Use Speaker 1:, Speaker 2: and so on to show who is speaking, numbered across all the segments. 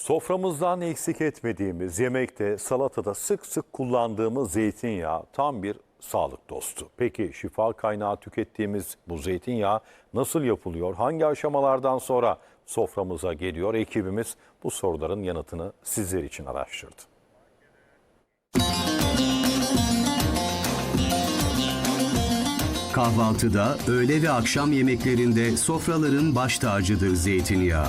Speaker 1: Soframızdan eksik etmediğimiz yemekte, salatada sık sık kullandığımız zeytinyağı tam bir sağlık dostu. Peki şifa kaynağı tükettiğimiz bu zeytinyağı nasıl yapılıyor? Hangi aşamalardan sonra soframıza geliyor? Ekibimiz bu soruların yanıtını sizler için araştırdı.
Speaker 2: Kahvaltıda, öğle ve akşam yemeklerinde sofraların baş tacıdır zeytinyağı.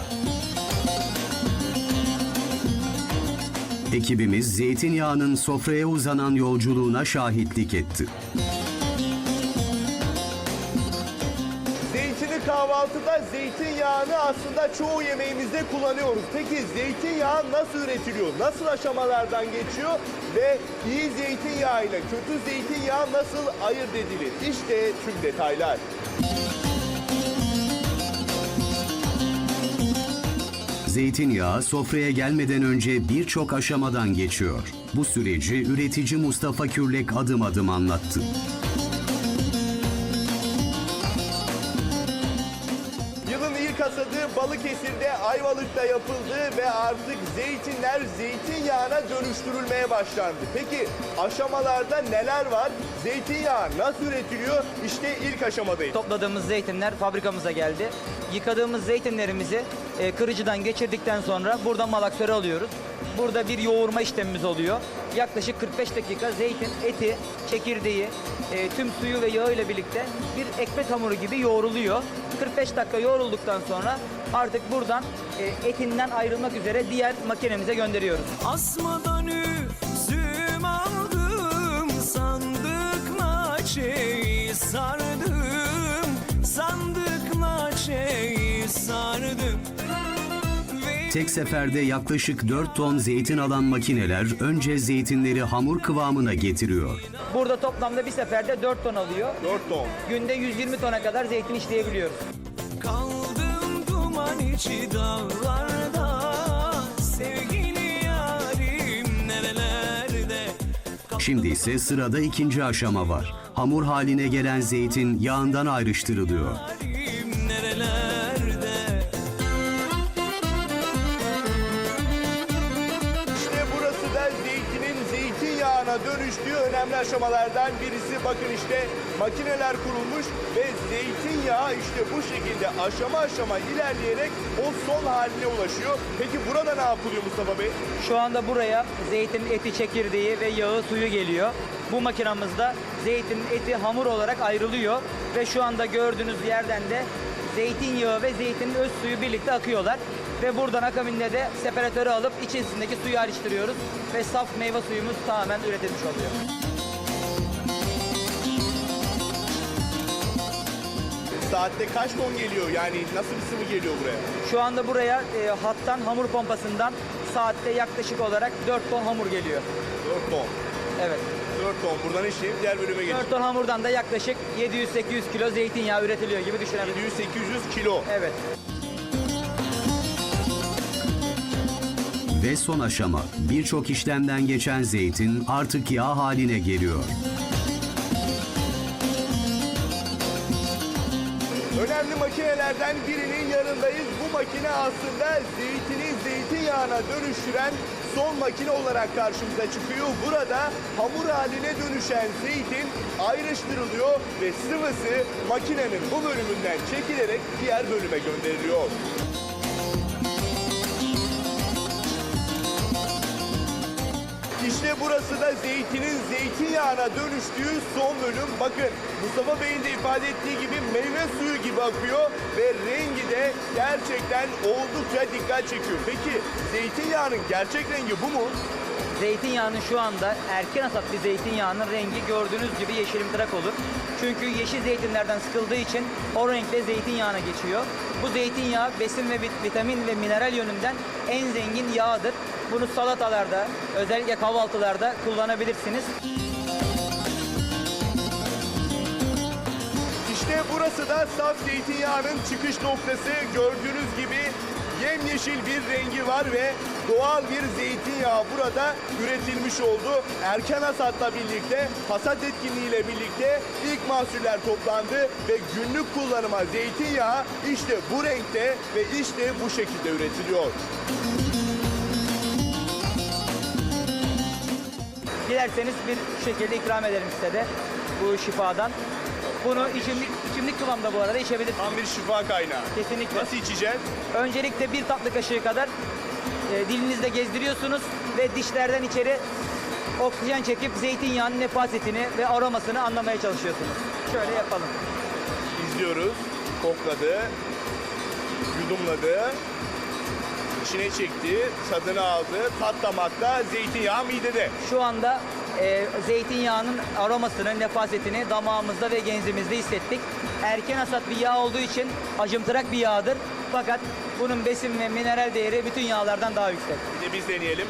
Speaker 2: Ekibimiz zeytinyağının sofraya uzanan yolculuğuna şahitlik etti.
Speaker 3: Zeytini kahvaltıda zeytinyağını aslında çoğu yemeğimizde kullanıyoruz. Peki zeytinyağı nasıl üretiliyor? Nasıl aşamalardan geçiyor? Ve iyi zeytinyağı ile kötü zeytinyağı nasıl ayırt edilir? İşte tüm detaylar.
Speaker 2: Zeytinyağı sofraya gelmeden önce birçok aşamadan geçiyor. Bu süreci üretici Mustafa Kürlek adım adım anlattı.
Speaker 3: Balıkesir'de Ayvalık'ta yapıldı ve artık zeytinler zeytinyağına dönüştürülmeye başlandı. Peki aşamalarda neler var? Zeytinyağı nasıl üretiliyor? İşte ilk aşamadayız.
Speaker 4: Topladığımız zeytinler fabrikamıza geldi. Yıkadığımız zeytinlerimizi e, kırıcıdan geçirdikten sonra burada malaksöre alıyoruz. Burada bir yoğurma işlemimiz oluyor. Yaklaşık 45 dakika zeytin, eti, çekirdeği, e, tüm suyu ve yağı ile birlikte bir ekmek hamuru gibi yoğruluyor. 45 dakika yoğrulduktan sonra artık buradan e, etinden ayrılmak üzere diğer makinemize gönderiyoruz.
Speaker 5: Asmadan üzüm aldım Sandık naçeyi sardım
Speaker 2: Tek seferde yaklaşık 4 ton zeytin alan makineler önce zeytinleri hamur kıvamına getiriyor.
Speaker 4: Burada toplamda bir seferde 4 ton alıyor.
Speaker 3: 4 ton.
Speaker 4: Günde 120 tona kadar zeytin işleyebiliyoruz.
Speaker 5: kaldım duman içi dağlarda Sevgili yarim nerelerde
Speaker 2: Şimdi ise sırada ikinci aşama var. Hamur haline gelen zeytin yağından ayrıştırılıyor.
Speaker 3: Zeytinyağına dönüştüğü önemli aşamalardan birisi. Bakın işte makineler kurulmuş ve zeytinyağı işte bu şekilde aşama aşama ilerleyerek o son haline ulaşıyor. Peki burada ne yapılıyor Mustafa Bey?
Speaker 4: Şu anda buraya zeytin eti, çekirdeği ve yağı, suyu geliyor. Bu makinamızda zeytinin eti hamur olarak ayrılıyor ve şu anda gördüğünüz yerden de zeytinyağı ve zeytinin öz suyu birlikte akıyorlar. Ve buradan akabinde de separatörü alıp içerisindeki suyu ayrıştırıyoruz ve saf meyve suyumuz tamamen üretilmiş oluyor.
Speaker 3: Saatte kaç ton geliyor? Yani nasıl bir sıvı geliyor buraya?
Speaker 4: Şu anda buraya e, hattan hamur pompasından saatte yaklaşık olarak 4 ton hamur geliyor.
Speaker 3: 4 ton.
Speaker 4: Evet.
Speaker 3: 4 ton. Buradan işleyip diğer bölüme geçiyor.
Speaker 4: 4 ton hamurdan da yaklaşık 700-800 kilo zeytinyağı üretiliyor gibi düşünebiliriz.
Speaker 3: 700-800 kilo.
Speaker 4: Evet.
Speaker 2: Ve son aşama. Birçok işlemden geçen zeytin artık yağ haline geliyor.
Speaker 3: Önemli makinelerden birinin yanındayız. Makine aslında zeytini zeytinyağına dönüştüren son makine olarak karşımıza çıkıyor. Burada hamur haline dönüşen zeytin ayrıştırılıyor ve sıvısı makinenin bu bölümünden çekilerek diğer bölüme gönderiliyor. İşte burası da zeytinin zeytinyağına dönüştüğü son bölüm. Bakın Mustafa Bey'in de ifade ettiği gibi meyve suyu gibi akıyor ve rengi de gerçekten oldukça dikkat çekiyor. Peki zeytinyağının gerçek rengi bu mu?
Speaker 4: Zeytinyağının şu anda erken hasat bir zeytinyağının rengi gördüğünüz gibi yeşilimtırak olur. Çünkü yeşil zeytinlerden sıkıldığı için o renkle zeytinyağına geçiyor. Bu zeytinyağı besin ve vit- vitamin ve mineral yönünden en zengin yağdır. Bunu salatalarda, özellikle kahvaltılarda kullanabilirsiniz.
Speaker 3: İşte burası da saf zeytinyağının çıkış noktası. Gördüğünüz gibi Yemyeşil bir rengi var ve doğal bir zeytinyağı burada üretilmiş oldu. Erken hasatla birlikte, hasat etkinliğiyle birlikte ilk mahsuller toplandı ve günlük kullanıma zeytinyağı işte bu renkte ve işte bu şekilde üretiliyor.
Speaker 4: Dilerseniz bir şekilde ikram edelim size de bu şifadan. Bunu içimlik, içimlik kıvamda bu arada içebilirsiniz.
Speaker 3: Tam bir şifa kaynağı.
Speaker 4: Kesinlikle.
Speaker 3: Nasıl içeceğiz?
Speaker 4: Öncelikle bir tatlı kaşığı kadar e, dilinizde gezdiriyorsunuz ve dişlerden içeri oksijen çekip zeytinyağının nefasetini ve aromasını anlamaya çalışıyorsunuz. Şöyle yapalım.
Speaker 3: İzliyoruz. Kokladı. Yudumladı. İçine çekti. Tadını aldı. Tat damakta. Zeytinyağı midede.
Speaker 4: Şu anda e, zeytinyağının aromasını, nefasetini damağımızda ve genzimizde hissettik. Erken hasat bir yağ olduğu için acımtırak bir yağdır. Fakat bunun besin ve mineral değeri bütün yağlardan daha yüksek.
Speaker 3: Bir de biz deneyelim.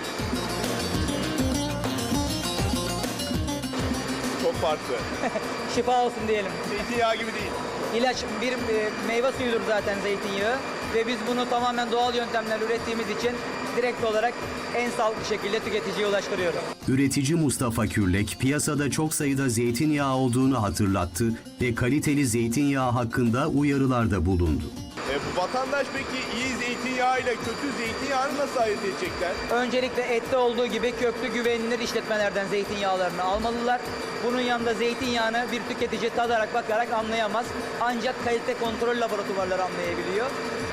Speaker 3: Çok farklı.
Speaker 4: Şifa olsun diyelim.
Speaker 3: Zeytinyağı gibi değil.
Speaker 4: İlaç bir e, meyve suyudur zaten zeytinyağı ve biz bunu tamamen doğal yöntemlerle ürettiğimiz için direkt olarak en sağlıklı şekilde tüketiciye ulaştırıyoruz.
Speaker 2: Üretici Mustafa Kürlek piyasada çok sayıda zeytinyağı olduğunu hatırlattı ve kaliteli zeytinyağı hakkında uyarılarda bulundu.
Speaker 3: E, vatandaş peki iyi zeytinyağı ile kötü zeytinyağını nasıl ayırt edecekler?
Speaker 4: Öncelikle ette olduğu gibi köklü güvenilir işletmelerden zeytinyağlarını almalılar. Bunun yanında zeytinyağını bir tüketici tadarak bakarak anlayamaz. Ancak kalite kontrol laboratuvarları anlayabiliyor.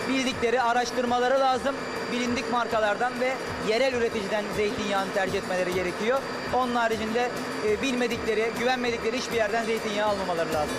Speaker 4: Bildikleri araştırmaları lazım. Bilindik markalardan ve yerel üreticiden zeytinyağını tercih etmeleri gerekiyor. Onun haricinde e, bilmedikleri, güvenmedikleri hiçbir yerden zeytinyağı almamaları lazım.